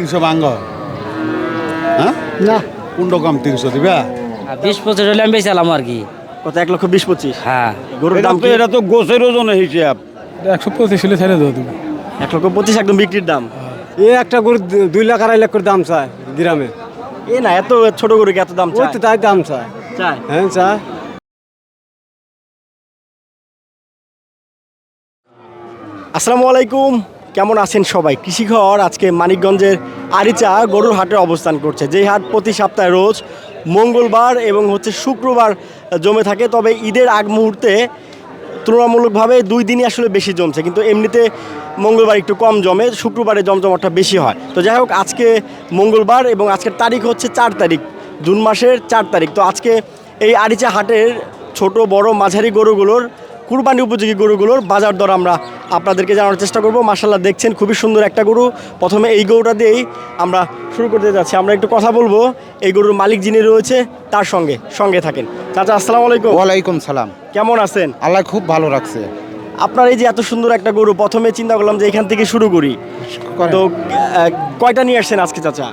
তিনশো ভাঙ্গ হ্যাঁ? না। কুণ্ড কম তিনশো দিবা? বিশ পঁচিশ হলে আমি বেচালাম আর কি। কত? এক লক্ষ বিশ পঁচিশ? হ্যাঁ। গরুর দাম তো এটা তো গোছের ওজনে হিসাব। একশো পঁচিশ হলে ছেড়ে দেবো তুমি। এক লক্ষ পঁচিশ একদম বিক্রির দাম। এ একটা গরু দুই লাখ আড়াই লাখ করে দাম চায় গ্রামে। এ না এত ছোট গরুকে এত দাম চায় তো তাই দাম চায়। চায়? হ্যাঁ চায়। আসসালামু আলাইকুম। কেমন আছেন সবাই? কৃষিঘর আজকে মানিকগঞ্জের আরিচা গরুর হাটে অবস্থান করছে। যেই হাট প্রতি সপ্তাহে রোজ মঙ্গলবার এবং হচ্ছে শুক্রবার জমে থাকে, তবে ঈদের আগ মুহূর্তে তুলনামূলকভাবে দুই দিনই আসলে বেশি জমছে। কিন্তু এমনিতে মঙ্গলবার একটু কম জমে, শুক্রবারে জমজমাটটা বেশি হয়। তো যাই হোক, আজকে মঙ্গলবার এবং আজকের তারিখ হচ্ছে চার তারিখ, জুন মাসের চার তারিখ। তো আজকে এই আরিচা হাটের ছোট, বড়, মাঝারি গরুগুলোর কুরবানি উপযোগী গরুগুলোর বাজার দর আমরা আপনাদেরকে জানানোর চেষ্টা করব। মার্শাল্লাহ দেখছেন খুবই সুন্দর একটা গরু। প্রথমে এই গরুটা দিয়েই আমরা শুরু করতে যাচ্ছি। আমরা একটু কথা বলব। এই গরুর মালিক যিনি রয়েছে তার সঙ্গে সঙ্গে থাকেন। চাচা আসসালামু আলাইকুম। ওয়ালাইকুম সালাম। কেমন আছেন? আল্লাহ খুব ভালো রাখছে। আপনার এই যে এত সুন্দর একটা গরু প্রথমে চিন্তা করলাম যে এখান থেকে শুরু করি। তো কয়টা নিয়ে আসছেন আজকে চাচা?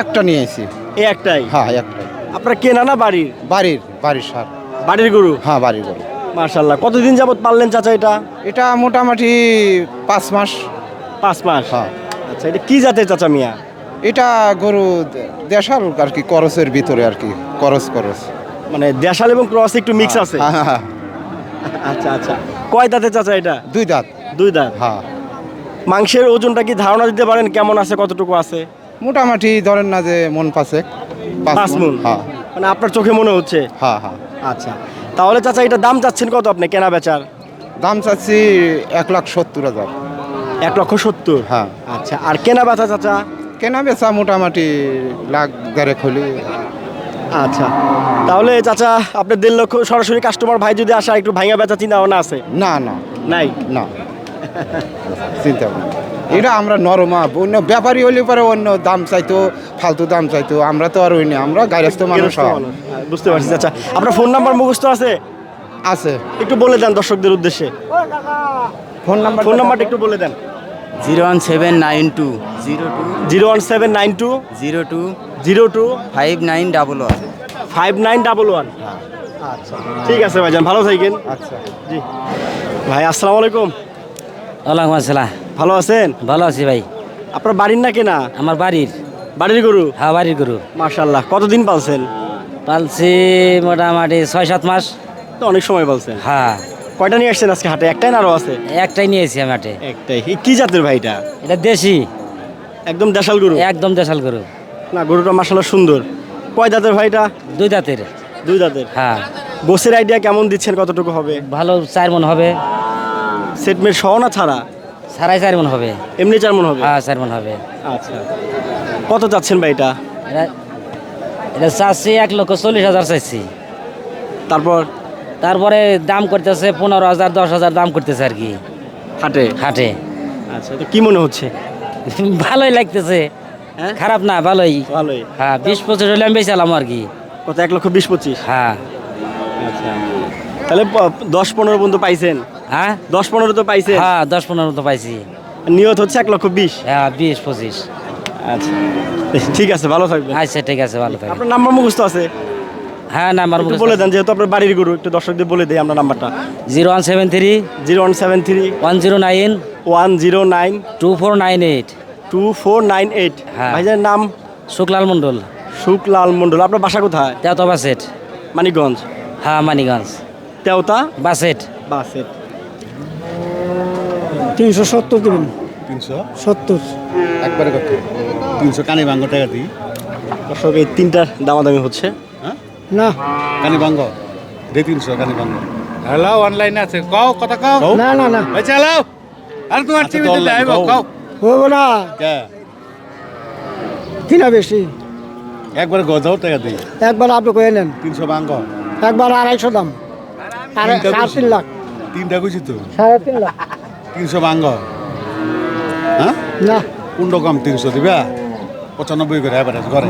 একটা নিয়ে এসি এই একটাই? হ্যাঁ একটাই। আপনার কেনা না বাড়ির? বাড়ির বাড়ির সার। বাড়ির গরু? হ্যাঁ বাড়ির গরু। মার্শাল্লাহ কতদিন যাবত পারলেন চাচা এটা? এটা মোটামুটি পাঁচ মাস। পাঁচ মাস। হ্যাঁ। আচ্ছা এটা কি জাতের চাচা মিয়া? এটা গরু দেশাল আর কি করসের ভিতরে আর কি করস করস। মানে দেশাল এবং ক্রস একটু মিক্স আছে? হ্যাঁ, হ্যাঁ, হ্যাঁ। আচ্ছা আচ্ছা। কয় দাঁতের চাচা এটা? দুই দাঁত। দুই দাঁত? হ্যাঁ। মাংসের ওজনটা কি ধারণা দিতে পারেন? কেমন আছে কতটুকু আছে? মোটামুটি ধরেন না যে মন পাশে পাঁচ মন? হ্যাঁ। মানে আপনার চোখে মনে হচ্ছে? হ্যাঁ হ্যাঁ। আচ্ছা। তাহলে চাচা এটা দাম চাচ্ছেন কত আপনি কেনা বেচার? দাম চাচ্ছি এক লাখ সত্তর হাজার। এক লক্ষ সত্তর? হ্যাঁ। আচ্ছা আর কেনা বেচা চাচা? কেনা বেচা মোটামুটি লাখ দেড়েক হলে। আচ্ছা তাহলে চাচা আপনার দেড় লক্ষ সরাসরি কাস্টমার ভাই যদি আসা একটু ভাঙা বেচা চিন্তা ভাবনা আছে? না না। নাই? না। চিন্তা ভাবনা এটা আমরা নরমা অন্য ব্যাপারী হলে পরে অন্য দাম চাইতো ফালতু দাম চাইতো আমরা তো আর ওই না আমরা গাইরস্থ মানুষ। বুঝতে পারছি আচ্ছা। আপনার ফোন নাম্বার মুখস্থ আছে? আছে। একটু বলে দেন দর্শকদের উদ্দেশ্যে। ফোন নাম্বার ফোন নাম্বারটা একটু বলে দেন। Zero one seven nine two zero two zero one seven nine two zero two zero two five nine double one. Five nine double one. আচ্ছা। ঠিক আছে ভাইজান ভালো থাকেন। আচ্ছা। জি। ভাই আসসালামু আলাইকুম। ওয়ালাইকুম আসসালাম। ভালো আছেন? ভালো আছি ভাই। আপনার বাড়ির না কেনা? আমার বাড়ির। বাড়ির গরু? হ্যাঁ বাড়ির গরু। মার্শাল্লাহ কতদিন পালছেন? পালছি মোটামুটি ছয় সাত মাস। তো অনেক সময় পালছেন? হ্যাঁ। কয়টা নিয়ে আসছেন আজকে হাটে? একটাই না আরও আছে? একটাই নিয়েছি আমি হাটে। একটাই। এ কি জাতের ভাই এটা? এটা দেশি। একদম দেশাল গরু? একদম দেশাল গরু। না গরুটা মার্শাল্লাহ সুন্দর। কয় দাঁতের ভাইটা দুই দাঁতের দুই দাঁতের হ্যাঁ। গোসের আইডিয়া কেমন দিচ্ছেন? কতটুকু হবে? ভালো চার মন হবে। সেটমেট সহ না ছাড়া? সাড়াই চার মন হবে। এমনি চার মন হবে? হ্যাঁ চার মন হবে। আচ্ছা। কত চাচ্ছেন ভাই এটা? এটা এটা চাচ্ছি এক লক্ষ চল্লিশ হাজার চাইছি। তারপর? তারপরে দাম করতেছে পনেরো হাজার দশ হাজার দাম করতেছে আর কি। হাটে? হাটে। আচ্ছা তো কি মনে হচ্ছে? ভালোই লাগতেছে। হ্যাঁ? খারাপ না ভালোই। ভালোই। হ্যাঁ বিশ পঁচিশ হলে আমি বেচালাম আর কি। কত এক লক্ষ বিশ পঁচিশ? হ্যাঁ। আচ্ছা। তাহলে দশ পনেরো পর্যন্ত পাইছেন? হ্যাঁ? দশ পনেরো তো পাইছেন? হ্যাঁ দশ পনেরো তো পাইছি। নিয়ত হচ্ছে এক লক্ষ বিশ? হ্যাঁ বিশ পঁচিশ। আচ্ছা। ঠিক আছে ভালো থাকবেন। আচ্ছা ঠিক আছে ভালো থাকবে আপনার নাম্বার মুখস্থ আছে? হ্যাঁ নাম্বার বলে দেন যেহেতু আপনার বাড়ির গরু একটু দর্শকদের বলে দেই আমরা নাম্বারটা। Zero one seven three zero one seven three one zero nine one zero nine two four nine eight. Two four nine eight. হ্যাঁ। ভাইজানের নাম? শুক্লাল মণ্ডল। শুকলাল মণ্ডল। আপনার বাসা কোথায়? তেওতা বাসেট। মানিকগঞ্জ। হ্যাঁ মানিগঞ্জ তেওতা? বাসেট। বাসের তিনশো সত্তর দেবেন। তিনশো? সত্তর। একবারে কত? তিনশো কানে ভাঙ্গ টাকা দিই দর্শক এই তিনটার দামাদামি হচ্ছে। হ্যাঁ? না। কানে ভাঙ্গ দে তিনশো কানি ভাঙ্গ হ্যালো অনলাইনে আছে। কও কথা কও। না না না। ওই চালাও আর তোমার আচ্ছা, টিভিতে তো online লাইভ কও। হইব না। কে? কিনা বেশি? একবারে গজাও টাকা দিই একবার আপনি কয়ে নেন। তিনশো ভাঙ্গ একবার আড়াইশো দাম। সাড়ে তিন লাখ। তিনটা গুছি তো। সাড়ে তিন লাখ। তিনশো ভাঙ্গ হ্যাঁ? না। কুণ্ড কম তিনশো দিবা? পঁচানব্বই করে অ্যাভারেজ করে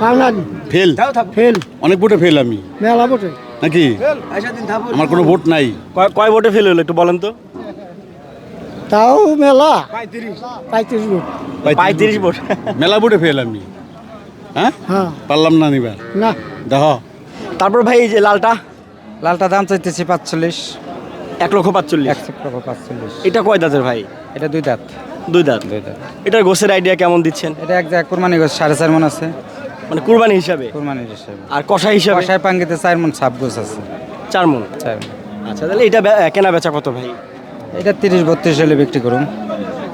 পাও না। ফেল। ফেল। অনেক ভোটে ফেল আমি। মেলা বটে নাকি? আমার কোনো ভোট নাই। কয় কয় ভোটে ফেল হলো একটু বলেন তো? তাও মেলা। পঁয়ত্রিশ। ফুট পঁয়ত্রিশ ফুট মেলা বুটে ফেল আমি। হ্যাঁ? হ্যাঁ। পারলাম না নিবার। না। দেখ তারপর ভাই এই যে লালটা? লালটা দাম চাইতেছি পাঁচচল্লিশ। এক লক্ষ পাঁচচল্লিশ। একশো টাকা পাঁচচল্লিশ। এটা কয় দাঁতের ভাই? এটা দুই দাঁত। দুই দাঁত? দুই দাঁত। এটার গোসের আইডিয়া কেমন দিচ্ছেন? এটা এক জায়গায় কোরবানি গোছ সাড়ে চার মন আছে। মানে কুরবানি হিসাবে? কোরবানির হিসাবে। আর কষা হিসাবে? কষায় পাঙ্গিতে চার মন সাপ গোছ আছে। চার মন? চার মণ। আচ্ছা তাহলে এটা কেনা বেচা কত ভাই? এটা তিরিশ বত্রিশ হলে বিক্রি করুন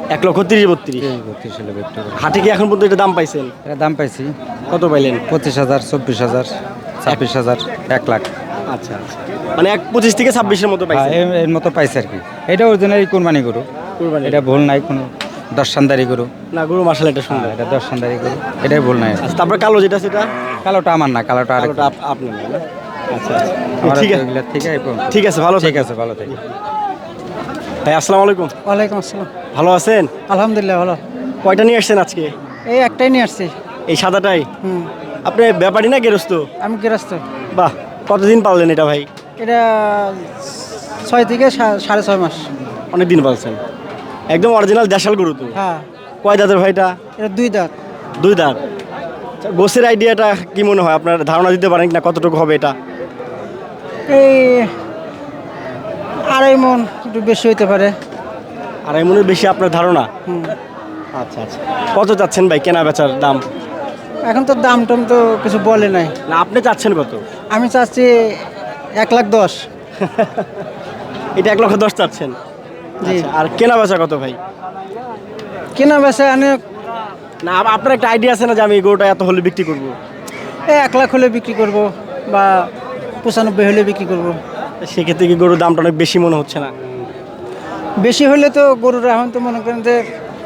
এক লক্ষ তিরিশ বত্রিশ। বত্রিশ হলে বিক্রি করুন হাটে কি এখন পর্যন্ত এটা দাম পাইছেন? এটা দাম পাইছি। কত পাইলেন? পঁচিশ হাজার চব্বিশ হাজার ছাব্বিশ হাজার এক লাখ। আচ্ছা আচ্ছা। মানে এক পঁচিশ থেকে ছাব্বিশের মতো হ্যাঁ, পাইছেন? এর- এর মতো পাইছে আর কি। এটা অরিজিনালি কোরবানি গরু। কুরবানি। এটা ভুল নাই কোনো দর্শনদারি গরু। না গরু মাসাল এটা হ্যাঁ সুন্দর এটা দর্শনদারি গরু। এটাই ভুল নাই। আচ্ছা তারপরে কালো যেটা সেটা? কালোটা আমার না কালোটা আর আপনার না? আচ্ছা আচ্ছা। ঠিক আছে। ঠিক আছে ঠিক আছে ভালো ঠিক আছে ভালো থাকি ভাই আসসালামু আলাইকুম। ওয়ালাইকুম আসসালাম। ভালো আছেন? আলহামদুলিল্লাহ ভালো। কয়টা নিয়ে আসছেন আজকে? এই একটাই নিয়ে আসছি। এই সাদাটাই? হুম। আপনি ব্যাপারী না গেরস্ত? আমি গৃহস্থ বাহ কতদিন পাললেন এটা ভাই? এটা ছয় থেকে সা- সাড়ে ছয় মাস। অনেক দিন পালছেন। একদম অরিজিনাল দেশাল গরু তো। হ্যাঁ। কয় দাঁতের ভাইটা? এটা দুই দাঁত। দুই দাঁত। আচ্ছা, গোসের আইডিয়াটা কি মনে হয়? আপনার ধারণা দিতে পারেন না কতটুকু হবে এটা? এই আড়াই মন একটু বেশি হইতে পারে। আড়াই মনের বেশি আপনার ধারণা? আচ্ছা আচ্ছা। কত চাচ্ছেন ভাই কেনা বেচার দাম? এখন তো দাম টাম তো কিছু বলে নাই। না আপনি চাচ্ছেন কত? আমি চাচ্ছি এক লাখ দশ। এটা এক লক্ষ দশ চাচ্ছেন? আর কেনা বেচা কত ভাই? কেনা বেচা অনেক না আপনার একটা আইডিয়া আছে না যে আমি এই গরুটা এত হলে বিক্রি করব? এক লাখ হলে বিক্রি করব বা পঁচানব্বই হলে বিক্রি করব। সেক্ষেত্রে কি গরুর দামটা অনেক বেশি মনে হচ্ছে না? বেশি হলে তো গরুর এখন তো মনে করেন যে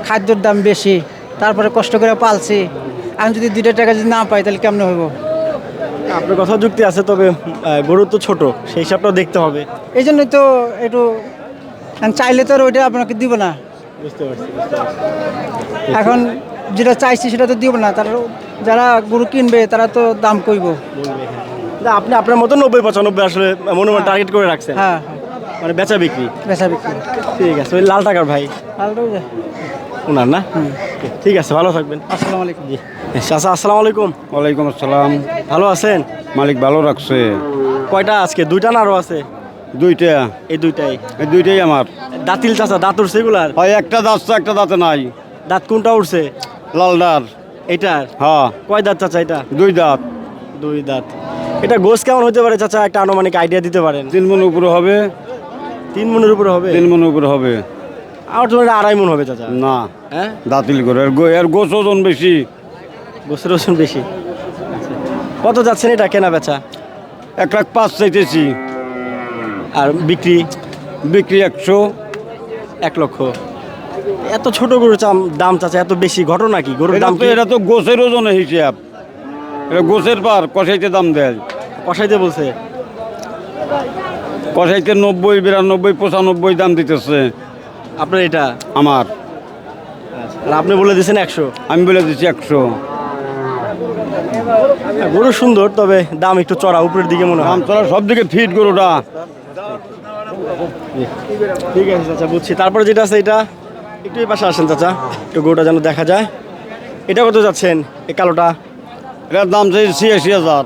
খাদ্যর দাম বেশি তারপরে কষ্ট করে পালছি। আমি যদি দুইটা টাকা যদি না পাই তাহলে কেমন হইব? আপনার কথা যুক্তি আছে তবে গরু তো ছোট সেই হিসাবটাও দেখতে হবে। এই জন্যই তো একটু চাইলে তো আর ওইটা আপনাকে দিব না। বুঝতে পারছি এখন যেটা চাইছি সেটা তো দিব না তারা যারা গরু কিনবে তারা তো দাম কইব। আপনি আপনার মতো নব্বই পঁচানব্বই আসলে মনে মনে টার্গেট করে রাখছেন। হ্যাঁ। মানে বেচা বিক্রি। বেচা বিক্রি। ঠিক আছে ওই লাল টাকার ভাই। ওনার না? ঠিক আছে ভালো থাকবেন। আসসালামু আলাইকুম। জি। চাচা আসসালামু আলাইকুম। ওয়ালাইকুম আসসালাম। ভালো আছেন? মালিক ভালো রাখছে। কয়টা আজকে? দুইটা না আরও আছে? দুইটা। এই দুইটাই। এই দুইটাই আমার। দাঁতিল চাচা দাঁত উঠছে এগুলার? হয় একটা দাঁতছে একটা দাঁতে নাই। দাঁত কোনটা উঠছে লালদার এটার? হ্যাঁ। কয় দাঁত চাচা এটা? দুই দাঁত। দুই দাঁত। এটা গোস কেমন হতে পারে চাচা? একটা আনুমানিক আইডিয়া দিতে পারেন। তিন মন উপরে হবে। তিন মনের উপরে হবে? তিন মন উপরে হবে। আমার তো আড়াই মন হবে চাচা। না। হ্যাঁ? দাঁতিল করে। এর গো- এর গোছ ওজন বেশি। গোসের ওজন বেশি। আচ্ছা। কত যাচ্ছেন এটা কেনা বেচা? এক লাখ পাঁচ চাইতেছি। আর বিক্রি বিক্রি একশো এক লক্ষ। এত ছোট গরুর চাম- দাম চাচা এত বেশি ঘটনা কি? গরুর দাম তো এটা তো গোছের ওজনে হিসাব। এটা গোছের পার কষাইতে দাম দেয়। কষাইতে বলছে। কষাইতে নব্বই বিরানব্বই পঁচানব্বই দাম দিতেছে। আপনার এটা? আমার। আর আপনি বলে দিয়েছেন একশো। আমি বলে দিচ্ছি একশো। গরু সুন্দর তবে দাম একটু চড়া উপরের দিকে মনে হয়। দাম চলা সব দিকে ফিট গরুটা। ঠিক আছে চাচা বুঝছি। তারপরে যেটা আছে এটা একটু এই পাশে আসেন চাচা একটু গরুটা যেন দেখা যায়। এটা কত যাচ্ছেন? এই কালোটা? এটার দাম ছিয়াশি হাজার।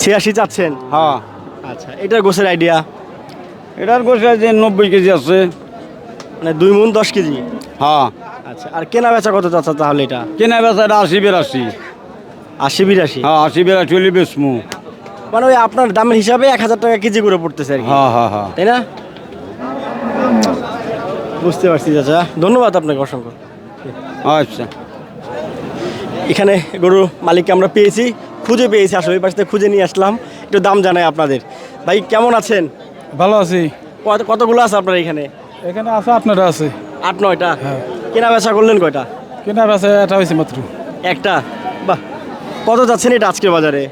ছিয়াশি চাচ্ছেন? হ্যাঁ। আচ্ছা এটার গোছের আইডিয়া এটার গোছে যে নব্বই কেজি আছে। মানে দুই মন দশ কেজি? হ্যাঁ। আচ্ছা আর কেনা বেচা কত চাচা তাহলে এটা? কেনা বেচা এটা আশি বিরাশি। আশি বিরাশি? হ্যাঁ আশি বিরাশি হলে বেচমু। মানে ওই আপনার দামের হিসাবে এক হাজার টাকা কেজি করে পড়তেছে আর কি। হ্যাঁ হ্যাঁ হ্যাঁ। তাই না? বুঝতে পারছি চাচা। ধন্যবাদ আপনাকে অসংখ্য। আচ্ছা। এখানে গরু মালিককে আমরা পেয়েছি খুঁজে পেয়েছি আসলে ওই পাশ থেকে খুঁজে নিয়ে আসলাম। একটু দাম জানাই আপনাদের। ভাই কেমন আছেন? ভালো আছি। কত- কতগুলো আছে আপনার এখানে? এখানে আছে আপনারা আছে। আট নয়টা? কেনা বেচা করলেন কয়টা? কেনা বেচা এটা হয়েছে মাত্র। একটা? বাহ। কত যাচ্ছেন এটা আজকের বাজারে?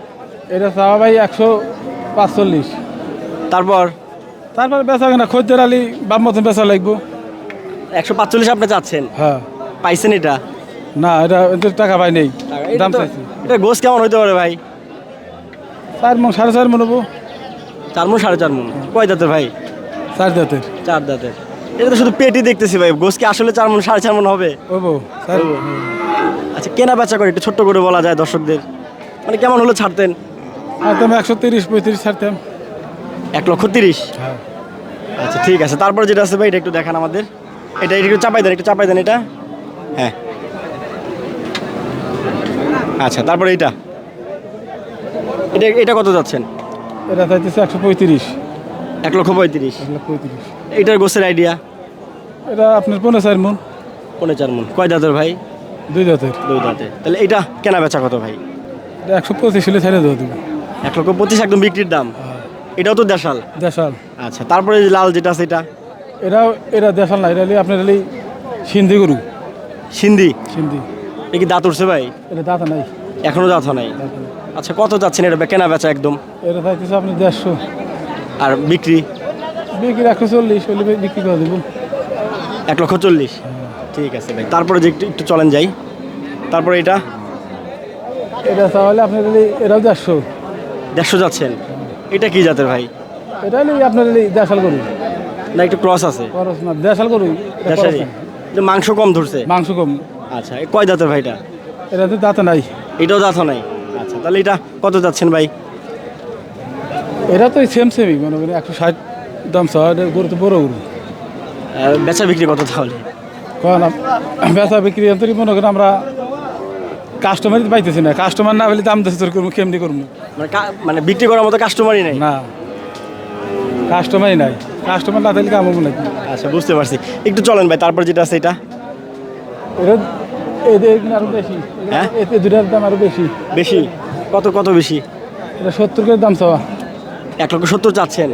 এটা চাওয়া ভাই একশো পাঁচচল্লিশ। তারপর? তারপরে বেচা কেনা খদ্দের আলি বাপ মতন বেচা লাগবো। একশো পাঁচচল্লিশ আপনি চাচ্ছেন? হ্যাঁ। পাইছেন এটা? না এটা এদের টাকা পাই নেই এটা দাম চাইছি। এটা গোস কেমন হইতে পারে ভাই? চার মন সাড়ে চার মন হব। চার মন সাড়ে চার মন। কয় দাঁতের ভাই? চার জাতের চার দাঁতের। এটা তো শুধু পেটি দেখতেছি ভাই গোস কি আসলে চার মন সাড়ে চার মন হবে? স্যার আচ্ছা কেনা বেচা করে একটু ছোট্ট করে বলা যায় দর্শকদের। মানে কেমন হলো ছাড়তেন? একদম একশো তিরিশ পঁয়ত্রিশ ছাড়তাম। এক লক্ষ তিরিশ? আচ্ছা ঠিক আছে। তারপর যেটা আছে ভাই এটা একটু দেখান আমাদের। এটা এটা একটু চাপাই দেন একটু চাপাই দেন এটা। হ্যাঁ। আচ্ছা তারপরে এইটা। এটা এটা কত যাচ্ছেন? এটা চাইতেছে একশো পঁয়ত্রিশ। এক লক্ষ পঁয়ত্রিশ। এক পঁয়ত্রিশ। এইটার গোসের আইডিয়া? এটা আপনার পনেরো চার মন। পনেরো চার মন। কয় দাঁতের ভাই? দুই জাতের দুই দাঁতে তাহলে এটা কেনা বেচা কত ভাই? এটা একশো পঁচিশ হলে ছেড়ে দেবে এক লক্ষ পঁচিশ একদম বিক্রির দাম। এটাও তো দেশাল। দেশাল। আচ্ছা তারপরে যে লাল যেটা আছে এটা? এটা দেশাল না এটা আপনার হলে সিন্ধি গরু। সিন্ধি? সিন্ধি। এ কি দাঁত উঠছে ভাই? এটা দাঁতা নাই। এখনও দাঁত নাই? আচ্ছা কত যাচ্ছেন এটা কেনা বেচা একদম? এটা চাইতেছে আপনি দেড়শো। আর বিক্রি? বিক্রি একশো চল্লিশ হলে বিক্রি করে দেবো। এক লক্ষ চল্লিশ? ঠিক আছে ভাই তারপরে যে একটু একটু চলেন যাই। তারপরে এটা? এটা তাহলে আপনার এটাও দেড়শো। দেড়শো যাচ্ছেন। এটা কি জাতের ভাই? এটা আপনার দেশাল গরু। না একটু ক্রস আছে। খরচ না দেশাল গরু। এটা মাংস কম ধরছে? মাংস কম। আচ্ছা কয় দাঁতের ভাইটা এটা? তো দাঁতা নাই। এটাও দাঁত নাই? আচ্ছা তাহলে এটা কত যাচ্ছেন ভাই? এটা তো সেম সেমই মনে করেন একশো ষাট দাম সহ গরু তো বড় গরু। আর বেচা বিক্রি কত তাহলে? বেচা বিক্রি অন্তরি মনে করেন আমরা কাস্টমারই পাইতেছি না। কাস্টমার না হলে দাম দেশে তোর করব কেমনি করব? মানে কা- মানে বিক্রি করার মতো কাস্টমারই নেই? না। কাস্টমারই নাই। কাস্টমার না থাকলে কাম হব নাকি আচ্ছা বুঝতে পারছি। একটু চলেন ভাই তারপর যেটা আছে এটা। এটা এদের আরও বেশি। হ্যাঁ? এতে দুটার দাম আরও বেশি। বেশি? কত কত বেশি? এটা সত্তর করে দাম চাওয়া। এক লক্ষ সত্তর চাচ্ছেন।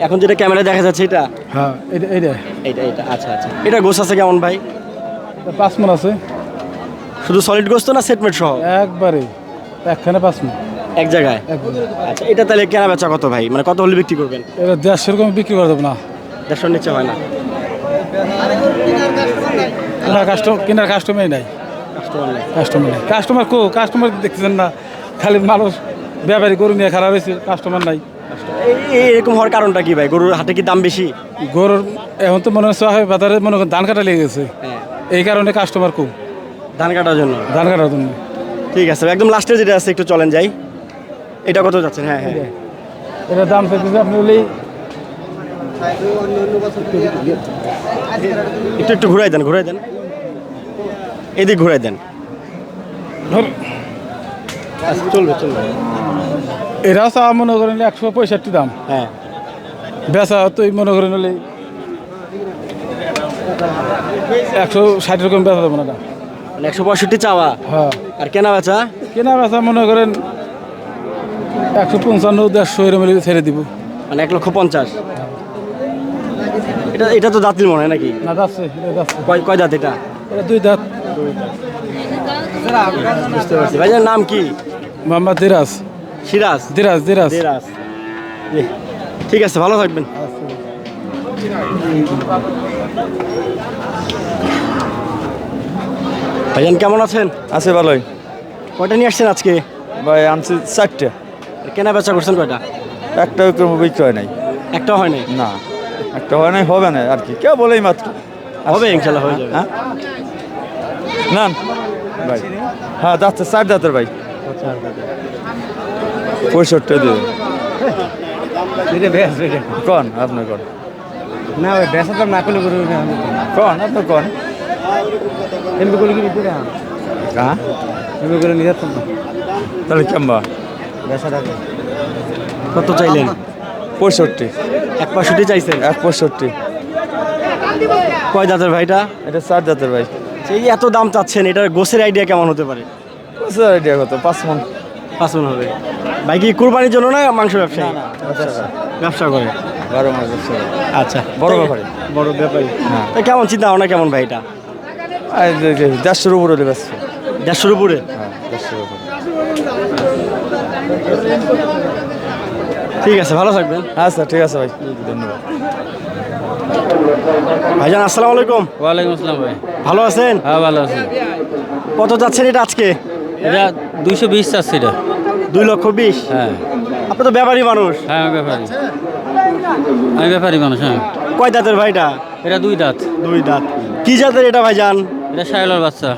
এখন যেটা ক্যামেরা দেখা যাচ্ছে এটা? হ্যাঁ এটা এটা এইটা এটা আচ্ছা আচ্ছা। এটা গোস আছে কেমন ভাই? এটা পাঁচ মন আছে। শুধু সলিড গোস্ত না সেটমেট সহ? একবারে। একখানে পাঁচ এক জায়গায়? আচ্ছা এটা তাহলে কেনা বেচা কত ভাই? মানে কত হলে বিক্রি করবেন? এটা দেড়শো রকম বিক্রি করে দেবো না। দেড়শোর নিচে হয় না। কেনার কাস্টমার কেনার কাস্টমারই নাই। কাস্টমার নেই। কাস্টমার নাই। কাস্টমার কো কাস্টমার দেখতেছেন না। খালি মানুষ ব্যাপারী গরু নিয়ে খারাপ হয়েছে কাস্টমার নাই। এরকম হওয়ার কারণটা কি ভাই? গরুর হাটে কি দাম বেশি? গরুর এখন তো মনে হচ্ছে বাজারে মনে করেন ধান কাটা লেগে গেছে। হ্যাঁ। এই কারণে কাস্টমার কম। ধান কাটার জন্য? ধান কাটার জন্য। ঠিক আছে একদম লাস্টে যেটা আছে একটু চলেন যাই। এটা কত যাচ্ছেন? হ্যাঁ হ্যাঁ। এটা দাম চাইতেছে আপনি হলেই একটু একটু ঘুরাই দেন ঘুরাই দেন। এদিক ঘুরাই দেন। আচ্ছা চলবে চলবে। এরাও চা মনে করেন একশো পঁয়ষট্টি দাম। হ্যাঁ। বেচা তো মনে করেন একশো ষাট রকম বেচা দেবো না একশো পঁয়ষট্টি চাওয়া। হ্যাঁ। আর কেনা বেচা? কেনা বেচা মনে করেন একশো পঞ্চান্ন দেড়শো এরম ছেড়ে দিব। মানে এক লক্ষ পঞ্চাশ। এটা এটা তো দাঁতিল মনে হয় নাকি? না যাচ্ছে কয় কয় দাঁত এটা? এটা দুই দাঁত বুঝতে পারছি। ভাইজান নাম কি? মোহাম্মদ দিরাজ। সিরাজ? দিরাজ দিরাজ। দেরাজ। ঠিক আছে ভালো থাকবেন। ভাইজান কেমন আছেন? আছে ভালোই। কয়টা নিয়ে আসছেন আজকে? ভাই আনছি চারটে। কেনা বেচা করছেন কয়টা? একটা কোনো বিক্রি হয় নাই। একটা হয় নাই? না একটা হয় নাই হবে না আর কি। কেউ বলেই মাত্র। হবে ইনশাল্লাহ হয়ে যাবে। হ্যাঁ? না ভাই। হ্যাঁ যাচ্ছে চার দাঁতের ভাই। পঁয়ষট্টি দিয়ে। কন আপনার কন? না ভাই বেচা তো না করলে গরু কন আপনার কন? এমনি করলে কি বিক্রি হয় হ্যাঁ এমনি করে নিয়ে তাহলে কেমবা? কত চাইলেন? পঁয়ষট্টি। এক পঁয়ষট্টি চাইছেন? এক পঁয়ষট্টি। কয় দাঁতের ভাইটা এটা? চার দাঁতের ভাই। সেই এত দাম চাচ্ছেন এটার গোসের আইডিয়া কেমন হতে পারে? বুঝতে আইডিয়া কত? পাঁচ মন। পাঁচ মন হবে। ভাই কি কুরবানির জন্য না মাংস ব্যবসায়ী? ব্যবসা করে। বারো মাস ব্যবসা আচ্ছা। বড় ব্যাপারী। বড় ব্যাপারী। হ্যাঁ। তা কেমন চিন্তা ভাবনা কেমন ভাই এটা? এই দেড়শোর উপরে দেড়শোর উপরে? হ্যাঁ দেড়শোর উপরে। ঠিক আছে ভালো থাকবেন। আচ্ছা ঠিক আছে ভাই। ধন্যবাদ। ভাইজান আসসালামু আলাইকুম। ওয়ালাইকুম আসসালাম ভাই। ভালো আছেন? হ্যাঁ ভালো আছি। কত যাচ্ছেন এটা আজকে? এটা দুইশো বিশ যাচ্ছে এটা। দুই লক্ষ বিশ? হ্যাঁ। আপনি তো ব্যাপারী মানুষ। হ্যাঁ আমি ব্যাপারী। আমি ব্যাপারী মানুষ হ্যাঁ। কয় দাঁতের ভাইটা? এটা দুই দাঁত। দুই দাঁত। কি জাতের এটা ভাইজান? এটা বাচ্চা।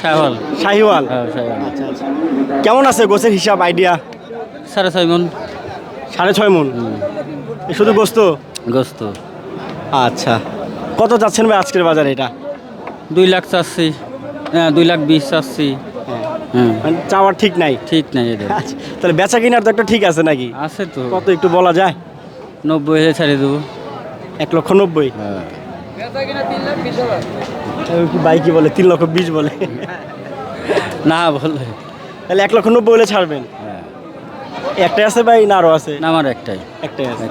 শাহওয়াল। শাহিওয়াল? হ্যাঁ শাহওয়াল। আচ্ছা আচ্ছা। কেমন আছে গোছের হিসাব আইডিয়া? সাড়ে ছয় মন। সাড়ে ছয় মন? শুধু গোস্ত? গোস্ত। আচ্ছা। কত যাচ্ছেন ভাই আজকের বাজারে এটা? দুই লাখ চাচ্ছি। হ্যাঁ দুই লাখ বিশ চাচ্ছি। হ্যাঁ। মানে চাওয়ার ঠিক নাই? ঠিক নাই এটা। আচ্ছা তাহলে বেচা কিনার তো একটা ঠিক আছে নাকি? আছে তো। কত একটু বলা যায়? নব্বই হয়ে ছাড়িয়ে দেবো। এক লক্ষ নব্বই। এই কি ভাই কি বলে? তিন লক্ষ বিশ বলে। না বলে। তাহলে এক লক্ষ নব্বই বলে ছাড়বেন। একটাই আছে ভাই না আরও আছে? না আমার একটাই। একটাই আছে।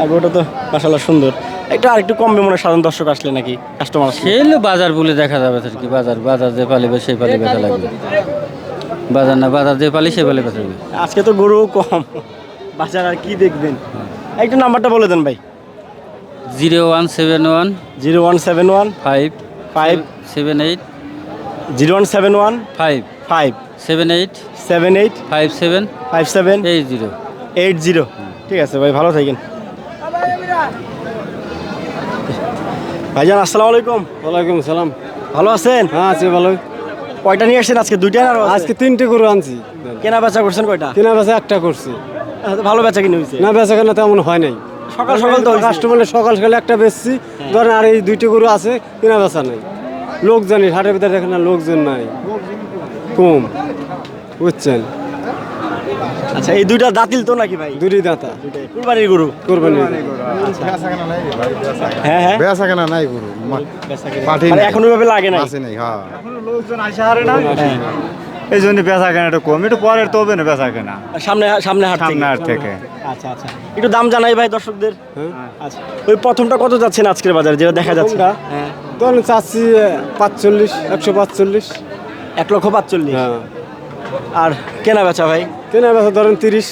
আর ওটা তো মাসাল্লাহ সুন্দর। একটা আর একটু কমবে মনে হয় সাধারণ দর্শক আসলে নাকি কাস্টমার আসলে? সে বাজার বলে দেখা যাবে আর কি? বাজার বাজার যে পালিবে সেই পালি বেচা লাগবে। বাজার না বাজার যে পালি সে পালি বেচা লাগবে আজকে তো গরু কম। বাজার আর কি দেখবেন? একটু নাম্বারটা বলে দেন ভাই। Zero one seven one zero one seven one five five seven eight zero one seven one five five seven eight seven eight five seven five seven eight zero eight zero ঠিক আছে ভাই ভালো থাকেন। ভাইজান আসসালামু আলাইকুম। ওয়ালাইকুম সালাম। ভালো আছেন? হ্যাঁ আছি ভালো। কয়টা নিয়ে আসছেন আজকে? দুইটা না আরও আজকে তিনটে গরু আনছি। কেনা বেচা করছেন কয়টা? কেনা বেচা একটা করছি। আচ্ছা, ভালো বেচা কিনে হয়েছে? না বেচা কেনা তেমন হয় নাই। সকাল সকাল তো। কাস্টমারের সকাল সকালে একটা বেচছি। ধরেন আর এই দুইটা গরু আছে কেনা বেচা নাই। লোকজনই হাটের ভিতরে দেখেন না লোকজন নাই। কম বুঝছেন? আচ্ছা এই দুইটা দাঁতিল তো নাকি ভাই? দুটি দাঁতা। কুরবানির গরু? কোরবানি হ্যাঁ হ্যাঁ। বেচা কেনা নাই গরু পাঠি মানে এখন ওইভাবে লাগে না আছে নাই? হ্যাঁ। এই জন্য বেচা কেনা একটু কম একটু পরের তো হবে না বেচা কেনা। সামনে সামনে হাট সামনে হাট থেকে। আচ্ছা আচ্ছা। একটু দাম জানাই ভাই দর্শকদের। আচ্ছা। ওই প্রথমটা কত যাচ্ছেন আজকের বাজারে যেটা দেখা যাচ্ছে? হ্যাঁ চাচ্ছি পাঁচচল্লিশ একশো পাঁচচল্লিশ। এক লক্ষ পাঁচচল্লিশ? হ্যাঁ। আর কেনা বেচা ভাই? কেনা বেচা ধরেন তিরিশ।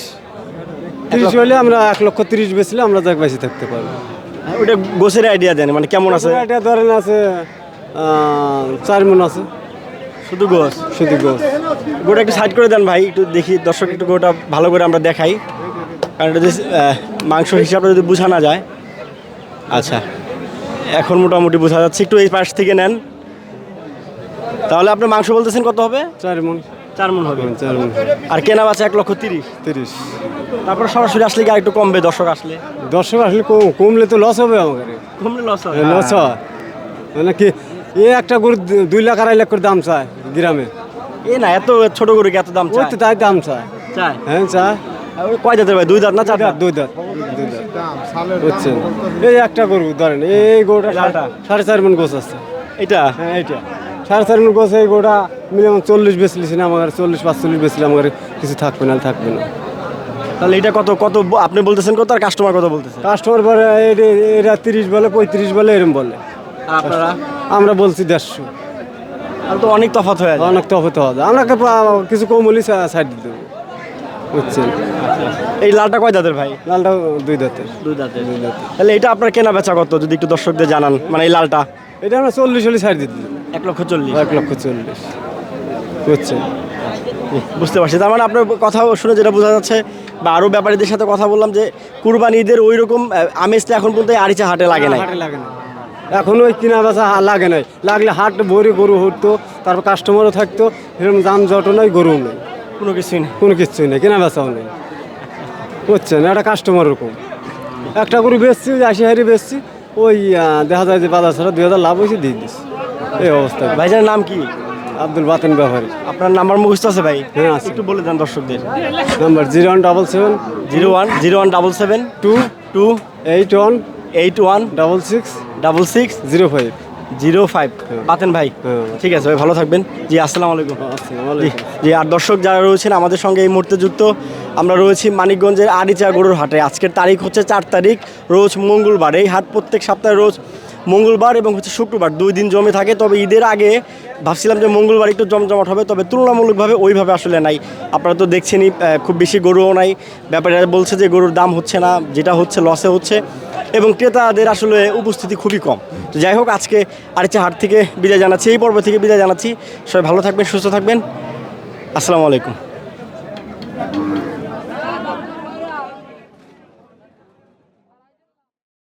তিরিশ হলে আমরা এক লক্ষ তিরিশ বেচলে আমরা যাক বেশি থাকতে পারব। ওটা গোছের আইডিয়া দেন মানে কেমন আছে? এটা ধরেন আছে চার মন আছে। শুধু গোছ শুধু গোস। গোটা একটু সাইড করে দেন ভাই একটু দেখি দর্শক একটু গোটা ভালো করে আমরা দেখাই। কারণ এটা যদি মাংস হিসাবটা যদি বোঝা না যায়। আচ্ছা এখন মোটামুটি বোঝা যাচ্ছে। একটু এই পাশ থেকে নেন। তাহলে আপনি মাংস বলতেছেন কত হবে? চার মন। চার মন হবে। চার মন আর কেনা বাচ্চা এক লক্ষ তিরিশ। তিরিশ। তারপর সরাসরি আসলে কি আর একটু কমবে দর্শক আসলে? দর্শক আসলে কমলে তো লস হবে আমাদের। কমলে লস হবে লস হয়। মানে কি এ একটা গরু দুই লাখ আড়াই লাখ করে দাম চায়। গ্রামে। এ না এত ছোট গরু এত দাম চায়? তো তাই দাম চায়। চায়? হ্যাঁ চায়। ওই কয় দাঁতের ভাই? দুই দাঁত না চার দাঁত দুই দাঁত দুই দাঁত বুঝছেন? এই একটা গরু ধরেন এই গরুটা সাড়ে চার মন গোছ আছে। এটা হ্যাঁ এইটা। সাড়ে চার মন গোছ এই গরুটা মিনিমাম চল্লিশ বেচলিস না আমার চল্লিশ পাঁচচল্লিশ বেচলে আমার কিছু থাকবে না থাকবে না। তাহলে এটা কত কত আপনি বলতেছেন কত আর কাস্টমার কত বলতেছেন? কাস্টমার বলে এরা তিরিশ বলে পঁয়ত্রিশ বলে এরম বলে। আপনারা? আমরা বলছি দেড়শো। তো অনেক তফাৎ হয়ে যায়। অনেক তফাত হওয়া যায়। আমরা কিছু কম হলেই সাইড দেবো। বুঝছেন? এই লালটা কয় দাঁতের ভাই? লালটা দুই দাঁতের। দুই দাঁতের। দুই দাঁতের। তাহলে এটা আপনার কেনা বেচা কত যদি একটু দর্শকদের জানান মানে এই লালটা? এটা আমরা চল্লিশ হলে সাইড দিতে এক লক্ষ চল্লিশ। এক লক্ষ চল্লিশ। বুঝছেন? বুঝতে পারছি। তার মানে আপনার কথা শুনে যেটা বোঝা যাচ্ছে বা আরও ব্যাপারীদের সাথে কথা বললাম যে কুরবানি ঈদের ওই রকম আমেজটা এখন পর্যন্ত আরিচা হাটে লাগে নাই। হাটে লাগে না। এখন ওই কিনা বেচা লাগে নাই। লাগলে হাট ভরে গরু হতো তারপর কাস্টমারও থাকতো এরকম যানজটও নাই গরু নেই। কোনো কিছুই নেই। কোনো কিছুই নেই কেনা বেচাও নেই। হচ্ছে না একটা কাস্টমার ওরকম একটা গরু বেচছি ওই আশি হারি বেচছি ওই দেখা যায় যে বাজার ছাড়া দুই হাজার লাভ হয়েছে দিয়ে দিস এই অবস্থা। ভাইজার নাম কি? আব্দুল বাতেন ব্যাপারী আপনার নাম্বার মুখস্থ আছে ভাই? হ্যাঁ, আছে। একটু বলে দেন দর্শকদের। Number zero one double seven. Zero one zero one double seven. Two. Two. Eight one. Eight one. Double six. Double six zero five. Zero five. পাতেন ভাই। হ্যাঁ। ঠিক আছে ভাই ভালো থাকবেন। জি আসসালামু আলাইকুম। আসসালামু জি আর দর্শক যারা রয়েছেন আমাদের সঙ্গে এই মুহূর্তে যুক্ত আমরা রয়েছি মানিকগঞ্জের আড়িচা গরুর হাটে। আজকের তারিখ হচ্ছে চার তারিখ রোজ মঙ্গলবার। এই হাট প্রত্যেক সপ্তাহে রোজ মঙ্গলবার এবং হচ্ছে শুক্রবার। দুই দিন জমে থাকে তবে ঈদের আগে ভাবছিলাম যে মঙ্গলবার একটু জমজমাট হবে তবে তুলনামূলকভাবে ওইভাবে আসলে নাই। আপনারা তো দেখছেনই খুব বেশি গরুও নাই। ব্যাপারে বলছে যে গরুর দাম হচ্ছে না যেটা হচ্ছে লসে হচ্ছে। এবং ক্রেতাদের আসলে উপস্থিতি খুবই কম। তো যাই হোক, আজকে আরেকটা হাট থেকে বিদায় জানাচ্ছি, এই পর্ব থেকে বিদায় জানাচ্ছি। সবাই ভালো থাকবেন, সুস্থ থাকবেন। আসসালামু আলাইকুম।